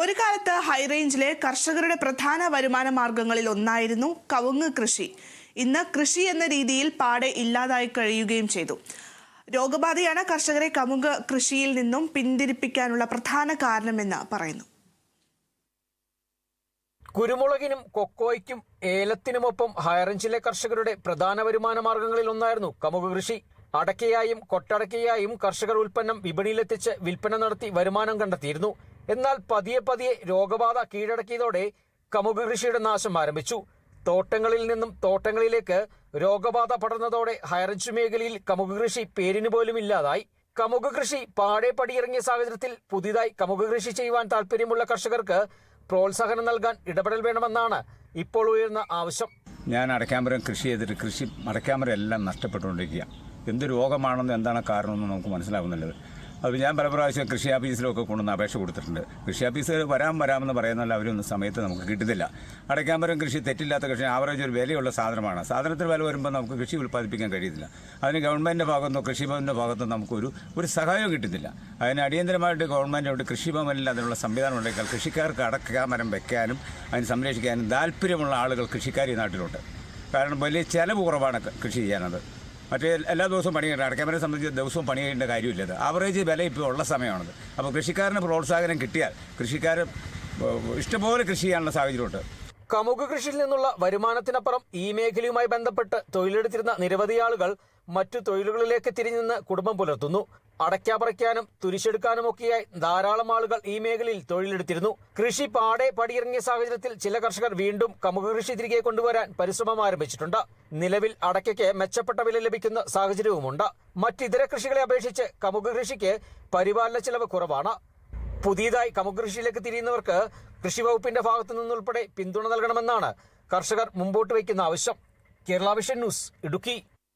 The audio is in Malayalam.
ഒരു കാലത്ത് ഹൈറേഞ്ചിലെ കർഷകരുടെ പ്രധാന വരുമാന മാർഗങ്ങളിൽ ഒന്നായിരുന്നു കവുങ്ങ് കൃഷി. ഇന്ന് കൃഷി എന്ന രീതിയിൽ പാടെ ഇല്ലാതായി കഴിയുകയും ചെയ്തു. രോഗബാധയാണ് കർഷകരെ കവുങ്ങ് കൃഷിയിൽ നിന്നും പിന്തിരിപ്പിക്കാനുള്ള പ്രധാന കാരണമെന്ന് പറയുന്നു. കുരുമുളകിനും കൊക്കോയ്ക്കും ഏലത്തിനുമൊപ്പം ഹൈറേഞ്ചിലെ കർഷകരുടെ പ്രധാന വരുമാന മാർഗങ്ങളിൽ ഒന്നായിരുന്നു കമുക് കൃഷി. അടക്കയായും കൊട്ടടക്കയായും കർഷകർ ഉൽപ്പന്നം വിപണിയിലെത്തിച്ച് വിൽപ്പന നടത്തി വരുമാനം കണ്ടെത്തിയിരുന്നു. എന്നാൽ പതിയെ പതിയെ രോഗബാധ കീഴടക്കിയതോടെ കമുക് കൃഷിയുടെ നാശം ആരംഭിച്ചു. തോട്ടങ്ങളിൽ നിന്നും തോട്ടങ്ങളിലേക്ക് രോഗബാധ പടർന്നതോടെ ഹയറഞ്ച് മേഖലയിൽ കമുക് കൃഷി പേരിന് പോലും ഇല്ലാതായി. കമുക് കൃഷി പാടെ പടിയിറങ്ങിയ സാഹചര്യത്തിൽ പുതിയതായി കമുക് കൃഷി ചെയ്യുവാൻ താല്പര്യമുള്ള കർഷകർക്ക് പ്രോത്സാഹനം നൽകാൻ ഇടപെടൽ വേണമെന്നാണ് ഇപ്പോൾ ഉയർന്ന ആവശ്യം. ഞാൻ അടക്കാമരം കൃഷി ചെയ്തിട്ട് കൃഷി അടക്കാമരം എല്ലാം നഷ്ടപ്പെട്ടുകൊണ്ടിരിക്കുക എന്ത് രോഗമാണെന്ന് എന്താണ് കാരണമെന്ന് നമുക്ക് മനസ്സിലാവുന്നില്ലത് അത് ഞാൻ പല പ്രാവശ്യം കൃഷി ഓഫീസിലൊക്കെ കൊണ്ടുവന്ന് അപേക്ഷ കൊടുത്തിട്ടുണ്ട്. കൃഷി ഓഫീസർ വരാൻ വരാമെന്ന് പറയുന്നതല്ല അവരൊന്നും സമയത്ത് നമുക്ക് കിട്ടുന്നില്ല. അടയ്ക്കാമ്പരം കൃഷി തെറ്റില്ലാത്ത കൃഷി ആവറേജ് ഒരു വിലയുള്ള സാധനമാണ്. സാധനത്തിന് വില വരുമ്പോൾ നമുക്ക് കൃഷി ഉൽപ്പാദിപ്പിക്കാൻ കഴിയുന്നില്ല. അതിന് ഗവൺമെന്റിന്റെ ഭാഗത്തുനിന്നോ കൃഷിഭവന്റെ ഭാഗത്തുനിന്നോ നമുക്കൊരു ഒരു സഹായവും കിട്ടുന്നില്ല. അതിന് അടിയന്തരമായിട്ട് ഗവൺമെന്റ് കൃഷിഭവനിൽ അതിനുള്ള സംവിധാനം ഉണ്ടെങ്കിൽ കൃഷിക്കാർക്ക് അടക്കാമരം വെക്കാനും അതിന് സംരക്ഷിക്കാനും താല്പര്യമുള്ള ആളുകൾ കൃഷിക്കാർ ഈ നാട്ടിലുണ്ട്. കാരണം വലിയ ചിലവ് കുറവാണ് കൃഷി ചെയ്യാനത്. മറ്റേ എല്ലാ ദിവസവും പണി ചെയ്യണം അടക്കാമരെ സംബന്ധിച്ച് ദിവസവും പണി കാര്യമില്ല കാര്യമില്ലത് ആവറേജ് വില ഇപ്പോൾ ഉള്ള സമയമാണത്. അപ്പോൾ കൃഷിക്കാരന് പ്രോത്സാഹനം കിട്ടിയാൽ കൃഷിക്കാർ ഇഷ്ടംപോലെ കൃഷി ചെയ്യാനുള്ള സാഹചര്യമുണ്ട്. കമുക കൃഷിയിൽ നിന്നുള്ള വരുമാനത്തിനപ്പുറം ഈ മേഖലയുമായി ബന്ധപ്പെട്ട് തൊഴിലെടുത്തിരുന്ന നിരവധി ആളുകൾ മറ്റു തൊഴിലുകളിലേക്ക് തിരിഞ്ഞുനിന്ന് കുടുംബം പുലർത്തുന്നു. അടയ്ക്ക പറിക്കാനും തുരിശെടുക്കാനുമൊക്കെയായി ധാരാളം ആളുകൾ ഈ മേഖലയിൽ തൊഴിലെടുത്തിരുന്നു. കൃഷി പാടെ പടിയിറങ്ങിയ സാഹചര്യത്തിൽ ചില കർഷകർ വീണ്ടും കമുക കൃഷി തിരികെ കൊണ്ടുവരാൻ പരിശ്രമം ആരംഭിച്ചിട്ടുണ്ട്. നിലവിൽ അടയ്ക്കയ്ക്ക് മെച്ചപ്പെട്ട വില ലഭിക്കുന്ന സാഹചര്യവുമുണ്ട്. മറ്റിതര കൃഷികളെ അപേക്ഷിച്ച് കമുക കൃഷിക്ക് പരിപാലന ചെലവ് കുറവാണ്. പുതിയതായി കമുക കൃഷിയിലേക്ക് തിരിയുന്നവർക്ക് കൃഷി വകുപ്പിന്റെ ഭാഗത്തു നിന്നുൾപ്പെടെ പിന്തുണ നൽകണമെന്നാണ് കർഷകർ മുമ്പോട്ട് വയ്ക്കുന്ന ആവശ്യം. Kerala vision news Idukki.